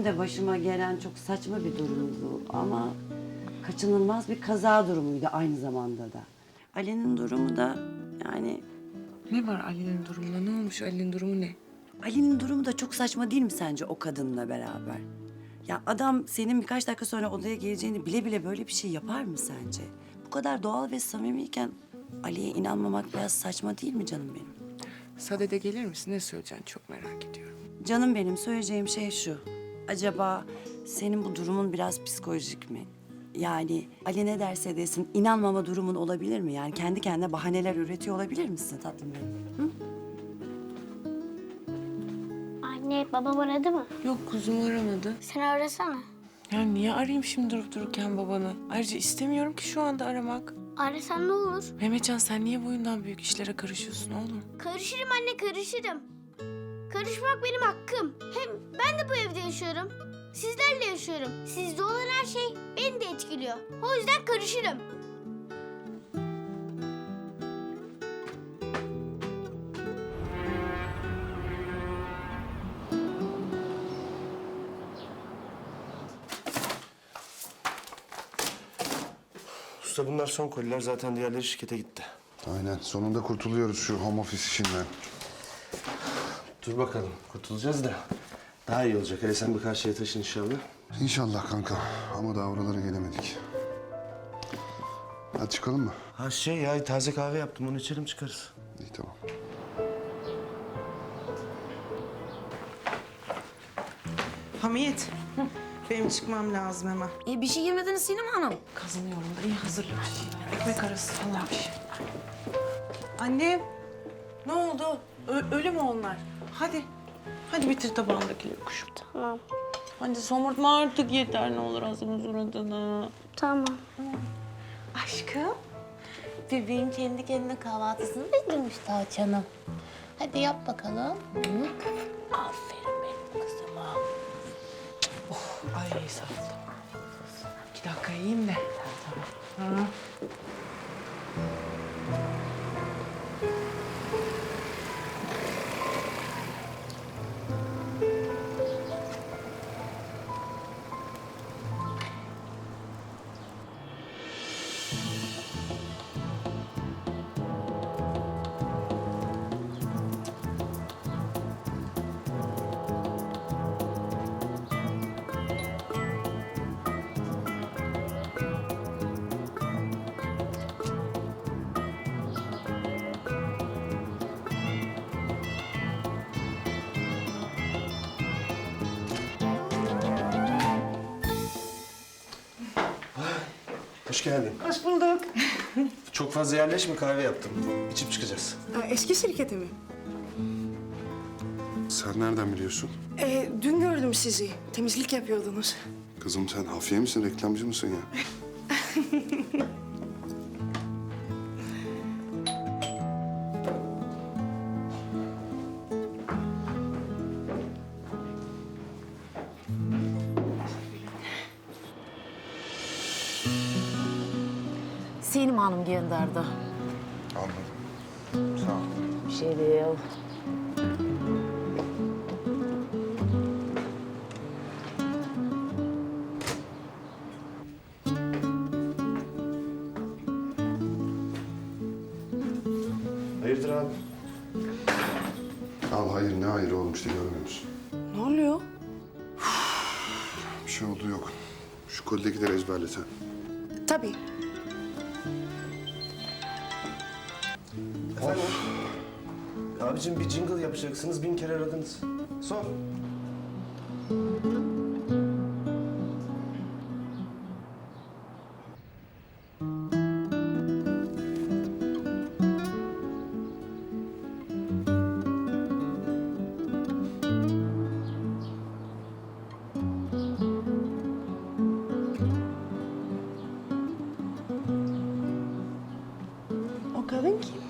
Benim de başıma gelen çok saçma bir durumdu ama kaçınılmaz bir kaza durumuydu aynı zamanda da. Ali'nin durumu da yani Ne var Ali'nin durumunda? Ne olmuş Ali'nin durumu ne? Ali'nin durumu da çok saçma değil mi sence o kadınla beraber? Ya adam senin birkaç dakika sonra odaya geleceğini bile bile böyle bir şey yapar mı sence? Bu kadar doğal ve samimiyken Ali'ye inanmamak biraz saçma değil mi canım benim? Sadede gelir misin? Ne söyleyeceksin? Çok merak ediyorum. Canım benim söyleyeceğim şey şu. Acaba senin bu durumun biraz psikolojik mi? Yani Ali ne derse desin inanmama durumun olabilir mi? Yani kendi kendine bahaneler üretiyor olabilir misin tatlım benim? Hı? Anne babam aradı mı? Yok kuzum aramadı. Sen arasana. Ya niye arayayım şimdi durup dururken babanı? Ayrıca istemiyorum ki şu anda aramak. Arasan ne olur? Mehmetcan sen niye boyundan büyük işlere karışıyorsun oğlum? Karışırım anne karışırım. Karışmak benim hakkım. Yaşıyorum. Sizlerle yaşıyorum. Sizde olan her şey beni de etkiliyor. O yüzden karışırım. Usta bunlar son koliler zaten diğerleri şirkete gitti. Aynen. Sonunda kurtuluyoruz şu home office işinden. Dur bakalım kurtulacağız da daha iyi olacak. Hele sen bir karşıya taşın inşallah. İnşallah kanka. Ama daha oralara gelemedik. Hadi çıkalım mı? Ha şey ya taze kahve yaptım onu içelim çıkarız. İyi tamam. Hamiyet. Benim çıkmam lazım hemen. E, bir şey yemediniz Sinem Hanım. Kazanıyorum da iyi hazırla bir şeyler. Ekmek arası falan bir şey. Annem. Ne oldu? Ö- ölü mü onlar? Hadi. Hadi bitir tabağındakileri kuşum. Tamam. Hadi somurtma artık yeter ne olur ağzımın suratını. Tamam. Aşkım, bebeğim kendi kendine kahvaltısını bitirmiş daha canım. Hadi yap bakalım. Hı? Aferin benim kızıma. Ay sağ ol. İki dakika yiyeyim de. Tamam. Hoş geldin. Hoş bulduk. Çok fazla yerleşme kahve yaptım. İçip çıkacağız. eski şirketi mi? Sen nereden biliyorsun? Ee, dün gördüm sizi. Temizlik yapıyordunuz. Kızım sen hafiye misin, reklamcı mısın ya? Sinem Hanım gönderdi. Anladım. Sağ ol. Bir şey değil. Hayırdır abi? Al hayır ne hayır oğlum işte görmüyor musun? Ne oluyor? Bir şey oldu yok. Şu kolidekileri ezberle sen. Tabii. Efendim? Abicim bir jingle yapacaksınız bin kere aradınız. Sor. O kadın kim?